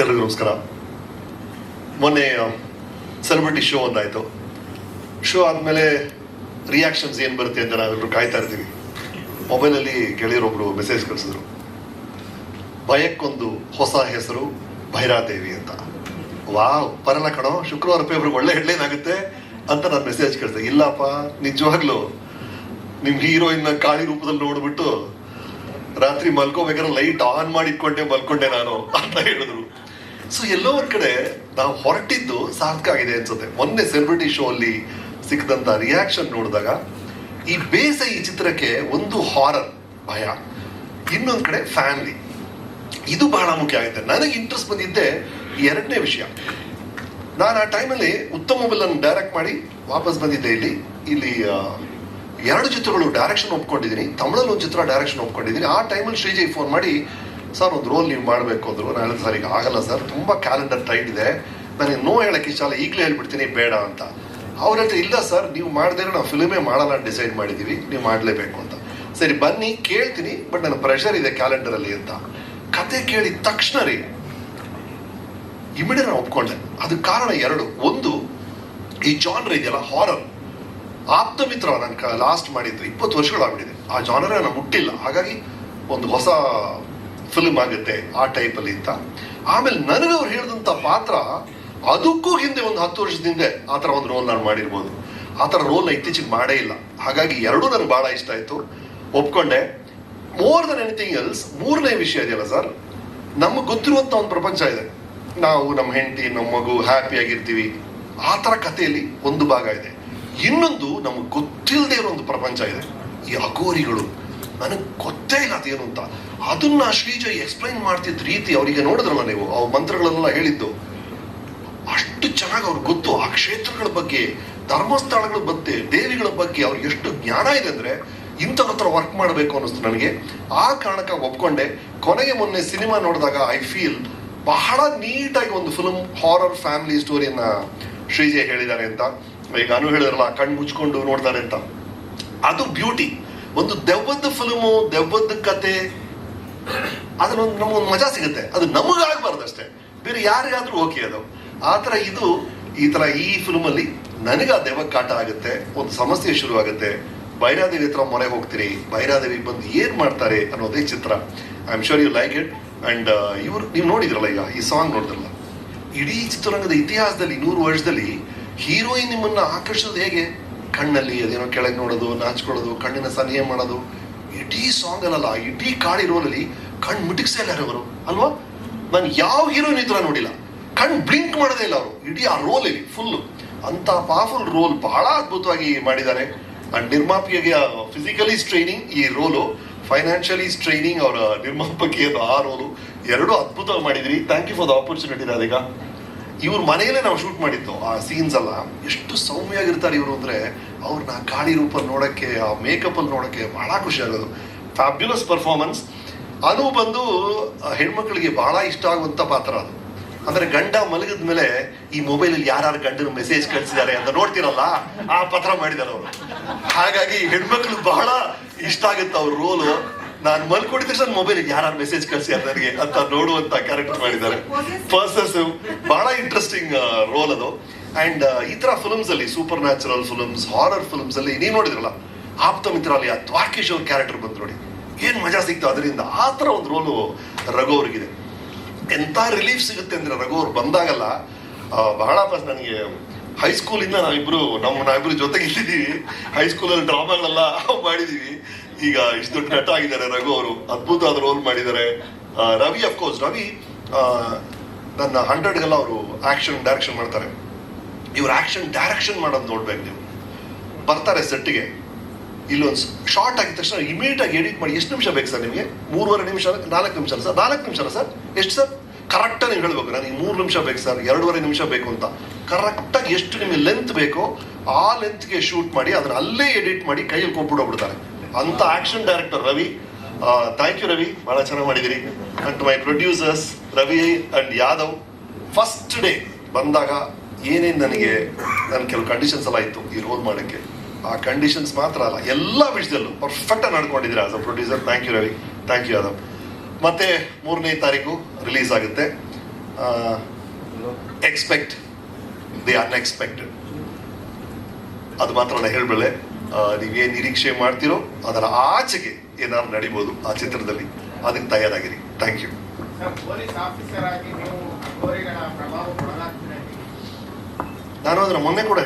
ಎಲ್ರಿಗೂ ಮೊನ್ನೆ celebrity show ಒಂದಾಯಿತು. ಶೋ ಆದಮೇಲೆ ರಿಯಾಕ್ಷನ್ಸ್ ಏನು ಬರುತ್ತೆ ಅಂತ ನಾವೆಲ್ಲರೂ ಕಾಯ್ತಾ ಇರ್ತೀವಿ. ಮೊಬೈಲಲ್ಲಿ ಗೆಳೆಯರೊಬ್ಬರು ಮೆಸೇಜ್ ಕಳಿಸಿದ್ರು. ಭಯಕ್ಕೊಂದು ಹೊಸ ಹೆಸರು ಭೈರಾದೇವಿ ಅಂತ. ವಾವ್, ಬರಲ್ಲ ಕಣೋ, ಶುಕ್ರವಾರ ಪೇಪರ್ಗೆ ಒಳ್ಳೆ ಹೆಡ್ಲೈನ್ ಅಂತ ನಾನು ಮೆಸೇಜ್ ಕಳಿಸಿದೆ. ಇಲ್ಲಪ್ಪ, ನಿಜವಾಗ್ಲೂ, ನಿಮ್ ಹೀರೋಯಿನ್ ಕಾಳಿ ರೂಪದಲ್ಲಿ ನೋಡ್ಬಿಟ್ಟು ರಾತ್ರಿ ಮಲ್ಕೋಬೇಕಾದ್ರೆ ಲೈಟ್ ಆನ್ ಮಾಡಿ ಇಟ್ಕೊಂಡೆ ಮಲ್ಕೊಂಡೆ ನಾನು ಅಂತ ಹೇಳಿದ್ರು. ಸೊ ಎಲ್ಲೋ ಒಂದ್ ಕಡೆ ನಾವು ಹೊರಟಿದ್ದು ಸಾರ್ಥಕ ಆಗಿದೆ ಅನ್ಸುತ್ತೆ. ಮೊನ್ನೆ ಸೆಲೆಬ್ರಿಟಿ ಶೋ ಅಲ್ಲಿ ಸಿಕ್ಕದಂತ ರಿಯಾಕ್ಷನ್ ನೋಡಿದಾಗ ಈ ಬೇಸ ಈ ಚಿತ್ರಕ್ಕೆ ಒಂದು ಹಾರರ್ ಭಯ, ಇನ್ನೊಂದ್ ಕಡೆ ಫ್ಯಾಮಿಲಿ ಇದು ಬಹಳ ಮುಖ್ಯ ಆಗುತ್ತೆ. ನನಗೆ ಇಂಟ್ರೆಸ್ಟ್ ಬಂದಿದ್ದೆ ಎರಡನೇ ವಿಷಯ. ನಾನು ಆ ಟೈಮಲ್ಲಿ ಉತ್ತಮ ವಿಲನ್ ಡೈರೆಕ್ಟ್ ಮಾಡಿ ವಾಪಸ್ ಬಂದಿದ್ದೆ ಇಲ್ಲಿ. ಇಲ್ಲಿ ಎರಡು ಚಿತ್ರಗಳು ಡೈರೆಕ್ಷನ್ ಒಪ್ಕೊಂಡಿದ್ದೀನಿ. ತಮಿಳಲ್ಲಿ ಒಂದು ಚಿತ್ರ ಡೈರೆಕ್ಷನ್ ಒಪ್ಕೊಂಡಿದ್ದೀನಿ. ಆ ಟೈಮಲ್ಲಿ ಶ್ರೀಜಯ್ ಫೋನ್ ಮಾಡಿ, ಸರ್, ಒಂದು ರೋಲ್ ನೀವು ಮಾಡಬೇಕು ಅಂದರು. ನಾನು ಹೇಳಿದೆ, ಸರ್, ಈಗ ಆಗಲ್ಲ, ಸರ್. ತುಂಬ ಕ್ಯಾಲೆಂಡರ್ ಟೈಟ್ ಇದೆ. ನನಗೆ ನೋ ಹೇಳಕ್ಕೆ ಇಷ್ಟ ಅಲ್ಲ ಈಗಲೇ ಹೇಳ್ಬಿಡ್ತೀನಿ, ಬೇಡ ಅಂತ. ಅವ್ರ ಹತ್ರ ಇಲ್ಲ, ಸರ್. ನೀವು ಮಾಡಿದ್ರೆ ನಾವು ಫಿಲ್ಮೇ ಮಾಡಲ್ಲ ಡಿಸೈಡ್ ಮಾಡಿದ್ದೀವಿ ನೀವು ಮಾಡಲೇಬೇಕು ಅಂತ. ಸರಿ, ಬನ್ನಿ, ಕೇಳ್ತೀನಿ, ಬಟ್ ನನ್ನ ಪ್ರೆಷರ್ ಇದೆ ಕ್ಯಾಲೆಂಡರಲ್ಲಿ ಅಂತ. ಕತೆ ಕೇಳಿದ ತಕ್ಷಣ ರೀ, ಇಮಿಡಿಯೇಟ್ ನಾನು ಒಪ್ಕೊಂಡೆ. ಅದಕ್ಕೆ ಕಾರಣ ಎರಡು. ಒಂದು, ಈ ಜಾನ್ರ್ ಇದೆಯಲ್ಲ ಹಾರರ್ ಆಪ್ತ ಮಿತ್ರ ನಾನು ಲಾಸ್ಟ್ ಮಾಡಿದ್ದು ಇಪ್ಪತ್ತು ವರ್ಷಗಳಾಗ್ಬಿಟ್ಟಿದೆ. ಆ ಜಾನರ ನಾನು ಮುಟ್ಟಿಲ್ಲ. ಹಾಗಾಗಿ ಒಂದು ಹೊಸ ಫಿಲ್ಮ್ ಆಗುತ್ತೆ ಆ ಟೈಪಲ್ಲಿ ಅಂತ. ಆಮೇಲೆ ನನಗೆ ಅವ್ರು ಹೇಳಿದಂಥ ಪಾತ್ರ ಅದಕ್ಕೂ ಹಿಂದೆ ಒಂದು ಹತ್ತು ವರ್ಷದ ಹಿಂದೆ ಆ ಥರ ಒಂದು ರೋಲ್ ನಾನು ಮಾಡಿರ್ಬೋದು. ಆ ಥರ ರೋಲ್ನ ಇತ್ತೀಚೆಗೆ ಮಾಡೇ ಇಲ್ಲ. ಹಾಗಾಗಿ ಎರಡೂ ನನಗೆ ಭಾಳ ಇಷ್ಟ ಆಯಿತು. ಒಪ್ಕೊಂಡೆ. ಮೋರ್ ದನ್ ಎನಿಥಿಂಗ್ ಎಲ್ಸ್ ಮೂರನೇ ವಿಷಯ ಇದೆಯಲ್ಲ ಸರ್ ನಮಗೆ ಗೊತ್ತಿರುವಂಥ ಒಂದು ಪ್ರಪಂಚ ಇದೆ. ನಾವು ನಮ್ಮ ಹೆಂಡತಿ, ನಮ್ಮ ಮಗು ಹ್ಯಾಪಿಯಾಗಿರ್ತೀವಿ ಆ ಥರ ಕಥೆಯಲ್ಲಿ ಒಂದು ಭಾಗ ಇದೆ. ಇನ್ನೊಂದು ನಮಗೆ ಗೊತ್ತಿಲ್ಲದೆ ಇರೋ ಒಂದು ಪ್ರಪಂಚ ಇದೆ. ಈ ಅಘೋರಿಗಳು. ನನಗೆ ಗೊತ್ತೇ ಇಲ್ಲ ಅದೇನು ಅಂತ. ಅದನ್ನ ಶ್ರೀಜ ಎಕ್ಸ್ಪ್ಲೈನ್ ಮಾಡ್ತಿದ್ದ ರೀತಿ ಅವರಿಗೆ ನೋಡಿದ್ರಲ್ಲ ನೀವು, ಆ ಮಂತ್ರಗಳನ್ನೆಲ್ಲ ಹೇಳಿದ್ದು. ಅಷ್ಟು ಚೆನ್ನಾಗಿ ಅವ್ರಿಗೆ ಗೊತ್ತು. ಆ ಕ್ಷೇತ್ರಗಳ ಬಗ್ಗೆ, ಧರ್ಮಸ್ಥಳಗಳ ಬಗ್ಗೆ, ದೇವಿಗಳ ಬಗ್ಗೆ ಅವ್ರಿಗೆ ಎಷ್ಟು ಜ್ಞಾನ ಇದೆ ಅಂದ್ರೆ ಇಂಥ ಹತ್ರ ವರ್ಕ್ ಮಾಡಬೇಕು ಅನ್ನಿಸ್ತು ನನಗೆ. ಆ ಕಾರಣಕ್ಕೆ ಒಪ್ಕೊಂಡೆ. ಕೊನೆಗೆ ಮೊನ್ನೆ ಸಿನಿಮಾ ನೋಡಿದಾಗ ಐ ಫೀಲ್ ಬಹಳ ನೀಟಾಗಿ ಒಂದು ಫಿಲ್ಮ್ ಹಾರರ್ ಫ್ಯಾಮಿಲಿ ಸ್ಟೋರಿಯನ್ನ ಶ್ರೀಜಯ್ ಹೇಳಿದ್ದಾರೆ ಅಂತ. ಈಗ ಅನು ಹೇಳಿದ್ರಲ್ಲ ಕಣ್ಣು ಮುಚ್ಕೊಂಡು ನೋಡ್ತಾರೆ ಅಂತ. ಅದು ಬ್ಯೂಟಿ ಒಂದು ದೆವ್ವದ ಫಿಲ್ಮು, ದೆವ್ವದ ಕತೆ ಅದನ್ನೊಂದು ನಮಗೊಂದು ಮಜಾ ಸಿಗುತ್ತೆ. ಅದು ನಮಗಾಗಬಾರ್ದು ಅಷ್ಟೇ. ಬೇರೆ ಯಾರಿಗಾದ್ರೂ ಓಕೆ ಅದು. ಆ ಥರ ಇದು, ಈ ಥರ ಈ ಫಿಲ್ಮಲ್ಲಿ ನನಗೆ ಆ ದೆವ್ವ ಕಾಟ ಆಗುತ್ತೆ, ಒಂದು ಸಮಸ್ಯೆ ಶುರು ಆಗುತ್ತೆ. ಬೈರಾದೇವಿ ಹತ್ರ ಮೊರೆ ಹೋಗ್ತೀರಿ ಬೈರಾದೇವಿ ಬಂದು ಏನು ಮಾಡ್ತಾರೆ ಅನ್ನೋದೇ ಚಿತ್ರ. I am sure you like it and ಇವರು ನೀವು ನೋಡಿದ್ರಲ್ಲ ಈಗ, ಈ ಸಾಂಗ್ ನೋಡಿದ್ರಲ್ಲ. ಇಡೀ ಚಿತ್ರರಂಗದ ಇತಿಹಾಸದಲ್ಲಿ ನೂರು ವರ್ಷದಲ್ಲಿ ಹೀರೋಯಿನ್ ನಿಮ್ಮನ್ನು ಆಕರ್ಷಿಸೋದು ಹೇಗೆ? ಕಣ್ಣಲ್ಲಿ ಅದೇನೋ ಕೆಳಗೆ ನೋಡೋದು, ನಾಚ್ಕೊಳ್ಳೋದು, ಕಣ್ಣಿನ ಸನ್ನೆ ಮಾಡೋದು. ಇಡೀ ಸಾಂಗ್ ಅಲ್ಲಲ್ಲ ಇಡೀ ಕಾಡಿ ರೋಲಲ್ಲಿ ಕಣ್ಣು ಮಿಟಿಕ್ಸೇ ಇಲ್ಲ ಅವರು ಅಲ್ವಾ? ನಾನು ಯಾವ ಹೀರೋಯಿನ್ ಇದ್ರ ನೋಡಿಲ್ಲ. ಕಣ್ಣು ಬ್ಲಿಂಕ್ ಮಾಡೋದೇ ಇಲ್ಲ ಅವರು. ಇಡೀ ಆ ರೋಲ್ ಇಲ್ಲಿ ಫುಲ್ ಅಂತ ಪವರ್ಫುಲ್ ರೋಲ್ ಬಹಳ ಅದ್ಭುತವಾಗಿ ಮಾಡಿದ್ದಾರೆ. ಅಂಡ್ ನಿರ್ಮಾಪಿಗೆ ಫಿಸಿಕಲಿ ಸ್ಟ್ರೈನಿಂಗ್ ಈ ರೋಲು ಫೈನಾನ್ಷಿಯಲಿ ಸ್ಟ್ರೈನಿಂಗ್ ಅವರ ನಿರ್ಮಾಪಕಿ ಆ ರೋಲು ಎರಡು ಅದ್ಭುತವಾಗಿ ಮಾಡಿದ್ರಿ thank you for the opportunity Radhika. ಇವ್ರ ಮನೆಯಲ್ಲೇ ನಾವು ಶೂಟ್ ಮಾಡಿದ್ದು ಆ ಸೀನ್ಸ್ ಎಲ್ಲ. ಎಷ್ಟು ಸೌಮ್ಯವಾಗಿರ್ತಾರೆ ಇವರು ಅಂದ್ರೆ ಅವ್ರನ್ನ ಗಾಳಿ ರೂಪ ನೋಡಕ್ಕೆ, ಆ ಮೇಕಪ್ಪಲ್ಲಿ ನೋಡಕ್ಕೆ ಬಹಳ ಖುಷಿ ಆಗೋದು. ಫ್ಯಾಬ್ಯುಲಸ್ ಪರ್ಫಾರ್ಮೆನ್ಸ್ ಅನು ಬಂದು ಹೆಣ್ಮಕ್ಳಿಗೆ ಬಹಳ ಇಷ್ಟ ಆಗುವಂತ ಪಾತ್ರ ಅದು. ಅಂದ್ರೆ ಗಂಡ ಮಲಗಿದ ಮೇಲೆ ಈ ಮೊಬೈಲ್ ಅಲ್ಲಿ ಯಾರು ಗಂಡನ ಮೆಸೇಜ್ ಕಳಿಸಿದ್ದಾರೆ ಅಂತ ನೋಡ್ತಿರಲ್ಲ, ಆ ಪತ್ರ ಮಾಡಿದಾರೆ ಅವರು. ಹಾಗಾಗಿ ಹೆಣ್ಮಕ್ಳು ಬಹಳ ಇಷ್ಟ ಆಗುತ್ತೆ ಅವ್ರ ರೋಲು ನಾನು ಮಲ್ಕೊಂಡಿದ್ರೆ ಸರ್ ಮೊಬೈಲ್ ಯಾರು ಮೆಸೇಜ್ ಕಳಿಸಿ ನನಗೆ ಅಂತ ನೋಡುವಂತ ಕ್ಯಾರೆಕ್ಟರ್ ಮಾಡಿದ್ದಾರೆ. ಪರ್ಸನ್ಸ್ ಬಹಳ ಇಂಟ್ರೆಸ್ಟಿಂಗ್ ರೋಲ್ ಅದು. ಅಂಡ್ ಈ ತರ ಫಿಲ್ಮ್ಸ್ ಅಲ್ಲಿ supernatural films horror films ಅಲ್ಲಿ, ನೀವು ನೋಡಿದ್ರಲ್ಲ, ಆಪ್ತ ಮಿತ್ರ ಅಲ್ಲಿ ಆ ದ್ವಾರಕೇಶ್ ಅವ್ರ ಕ್ಯಾರೆಕ್ಟರ್ ಬಂತು ನೋಡಿ. ಏನ್ ಮಜಾ ಸಿಕ್ತು ಅದರಿಂದ? ಆ ತರ ಒಂದು ರೋಲು ರಘು ಅವ್ರಿಗಿದೆ. ಎಂತ ರಿಲೀಫ್ ಸಿಗುತ್ತೆ ಅಂದ್ರೆ ರಘು ಅವ್ರು ಬಂದಾಗಲ್ಲ ಬಹಳ ನನಗೆ ಹೈಸ್ಕೂಲಿಂದ ನಾವಿಬ್ರು, ನಮ್ಮ ನಾವಿಬ್ರು ಜೊತೆಗೆ ಹೈಸ್ಕೂಲಲ್ಲಿ ಡ್ರಾಮಾಗಳೆಲ್ಲ ಮಾಡಿದೀವಿ. ಈಗ ಇಷ್ಟು ದೊಡ್ಡ ನಟ ಆಗಿದ್ದಾರೆ ರಘು ಅವರು. ಅದ್ಭುತವಾದ ರೋಲ್ ಮಾಡಿದ್ದಾರೆ. ರವಿ ಅಫ್ಕೋರ್ಸ್ ರವಿ ನನ್ನ ನನ್ನ ಹಂಡ್ರೆಡ್ಗೆಲ್ಲ ಅವರು ಆಕ್ಷನ್ ಡೈರೆಕ್ಷನ್ ಮಾಡ್ತಾರೆ. ಇವ್ರು ಆಕ್ಷನ್ ಡೈರೆಕ್ಷನ್ ಮಾಡೋದು ನೋಡ್ಬೇಕು ನೀವು. ಬರ್ತಾರೆ ಸೆಟ್ಗೆ ಇಲ್ಲೊಂದು ಶಾರ್ಟ್ ಆಗಿದ ತಕ್ಷಣ ಇಮಿಡಿಯೇಟ್ ಆಗಿ ಎಡಿಟ್ ಮಾಡಿ ಎಷ್ಟು ನಿಮಿಷ ಬೇಕು ಸರ್ ನಿಮಗೆ? ಮೂರುವರೆ ನಿಮಿಷ, ನಾಲ್ಕು ನಿಮಿಷ ಸರ್? ನಾಲ್ಕು ನಿಮಿಷ ಸರ್? ಎಷ್ಟು ಸರ್? ಕರೆಕ್ಟಾಗಿ ನೀವು ಹೇಳ್ಬೇಕು. ನನಗೆ ಮೂರು ನಿಮಿಷ ಬೇಕು ಸರ್, ಎರಡೂವರೆ ನಿಮಿಷ ಬೇಕು ಅಂತ. ಕರೆಕ್ಟಾಗಿ ಎಷ್ಟು ನಿಮಗೆ ಲೆಂತ್ ಬೇಕೋ ಆ ಲೆಂತ್ಗೆ ಶೂಟ್ ಮಾಡಿ, ಅದನ್ನ ಅಲ್ಲೇ ಎಡಿಟ್ ಮಾಡಿ ಕೈಯಲ್ಲಿ ಕೊಟ್ಬಿಡೋಗ್ಬಿಡ್ತಾರೆ ಅಂತ action director Ravi thank you Ravi, ಬಹಳ ಚೆನ್ನಾಗಿ ಮಾಡಿದಿರಿ. And my producers Ravi and Yadav first day ಬಂದಾಗ ಏನೇನು ನನಗೆ ನನ್ನ ಕೆಲವು ಕಂಡೀಷನ್ಸ್ ಎಲ್ಲ ಇತ್ತು, ಈ ರೋಲ್ ಮಾಡೋಕ್ಕೆ. ಆ ಕಂಡೀಷನ್ಸ್ ಮಾತ್ರ ಅಲ್ಲ, ಎಲ್ಲ ವಿಷಯದಲ್ಲೂ ಪರ್ಫೆಕ್ಟ್ ಆಗಿ ನಡ್ಕೊಂಡಿದ್ದೀರಾ as a producer thank you Ravi thank you Yadav. ಮತ್ತೆ ಮೂರನೇ ತಾರೀಕು ರಿಲೀಸ್ ಆಗುತ್ತೆ. ಎಕ್ಸ್ಪೆಕ್ಟ್ ದಿ ಅನ್ಎಕ್ಸ್ಪೆಕ್ಟೆಡ್ ಅದು ಮಾತ್ರ ನಾನು ಹೇಳಬಲ್ಲೆ. ನೀವೇನು ನಿರೀಕ್ಷೆ ಮಾಡ್ತಿರೋ ಅದರ ಆಚೆಗೆ ಏನಾದ್ರು ನಡಿಬೋದು ಆ ಚಿತ್ರದಲ್ಲಿ. ಅದಕ್ಕೆ ತಯಾರಾಗಿರಿ. ಥ್ಯಾಂಕ್ ಯು ನೀವು ನಾನು ಅದರ ಮೊನ್ನೆ ಕೂಡ